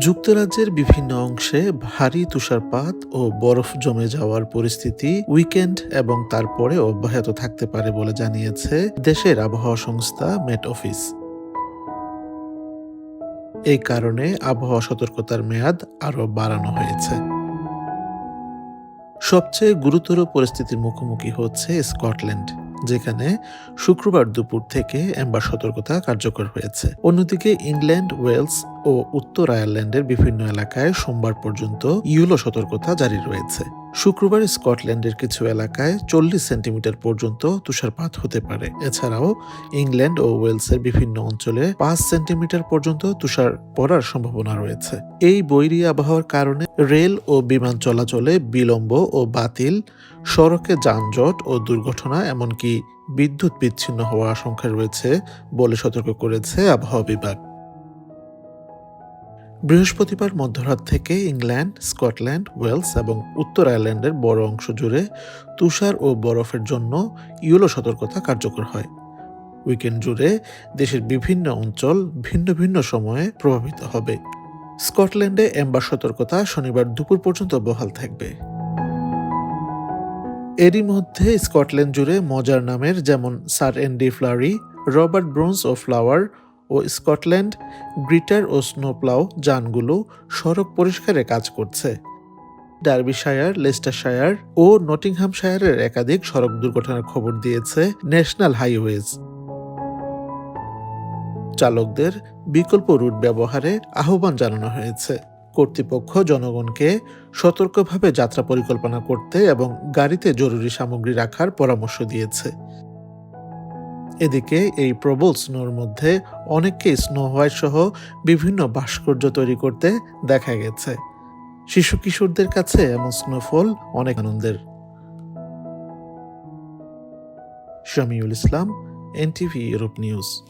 যুক্তরাজ্যের বিভিন্ন অংশে ভারী তুষারপাত ও বরফ জমে যাওয়ার পরিস্থিতি উইকেন্ড এবং তারপরে অব্যাহত থাকতে পারে বলে জানিয়েছে দেশের আবহাওয়া সংস্থা মেট অফিস। এই কারণে আবহাওয়া সতর্কতার মেয়াদ আরও বাড়ানো হয়েছে। সবচেয়ে গুরুতর পরিস্থিতির মুখোমুখি হচ্ছে স্কটল্যান্ড। যেখানে শুক্রবার দুপুর থেকে এম্বার সতর্কতা কার্যকর হয়েছে। অন্যদিকে ইংল্যান্ড, ওয়েলস ও উত্তর আয়ারল্যান্ডের বিভিন্ন এলাকায় সোমবার পর্যন্ত ইউলো সতর্কতা জারি রয়েছে। শুক্রবার স্কটল্যান্ডের কিছু এলাকায় চল্লিশ সেন্টিমিটার পর্যন্ত তুষারপাত হতে পারে। এছাড়াও ইংল্যান্ড ও ওয়েলসের বিভিন্ন অঞ্চলে পাঁচ সেন্টিমিটার পর্যন্ত তুষার পড়ার সম্ভাবনা রয়েছে। এই বৈরী আবহাওয়ার কারণে রেল ও বিমান চলাচলে বিলম্ব ও বাতিল, সড়কে যানজট ও দুর্ঘটনা এমনকি বিদ্যুৎ বিচ্ছিন্ন হওয়ার আশঙ্কা রয়েছে বলে সতর্ক করেছে আবহাওয়া বিভাগ। বৃহস্পতিবার মধ্যরাত থেকে ইংল্যান্ড, স্কটল্যান্ড, ওয়েলস এবং উত্তর আয়ারল্যান্ডের বড় অংশ জুড়ে তুষার ও বরফের জন্য ইউলো সতর্কতা কার্যকর হয়। উইকেন্ড জুড়ে দেশের বিভিন্ন অঞ্চল ভিন্ন ভিন্ন সময়ে প্রভাবিত হবে। স্কটল্যান্ডে এম্বার সতর্কতা শনিবার দুপুর পর্যন্ত বহাল থাকবে। এরই মধ্যে স্কটল্যান্ড জুড়ে মজার নামের যেমন sir Andy Flurry, Robert Burns ও ফ্লাওয়ার ও স্কটল্যান্ড, গ্রিটার ও স্নোপ্লাও যানগুলো সড়ক পরিষ্কারে কাজ করছে। ডার্বিশায়ার, লেস্টারশায়ার ও নটিংহামশায়ারের একাধিক সড়ক দুর্ঘটনার খবর দিয়েছে ন্যাশনাল হাইওয়েজ। চালকদের বিকল্প রুট ব্যবহারে আহ্বান জানানো হয়েছে। কর্তৃপক্ষ জনগণকে সতর্কভাবে যাত্রা পরিকল্পনা করতে এবং গাড়িতে জরুরি সামগ্রী রাখার পরামর্শ দিয়েছে। এদিকে এই প্রবল স্নোর মধ্যে অনেককে স্নো হোয়াইট সহ বিভিন্ন ভাস্কর্য তৈরি করতে দেখা গেছে। শিশু কিশোরদের কাছে এমন স্নোফল অনেক আনন্দের। Shamiul Islam, NTV, Europe news.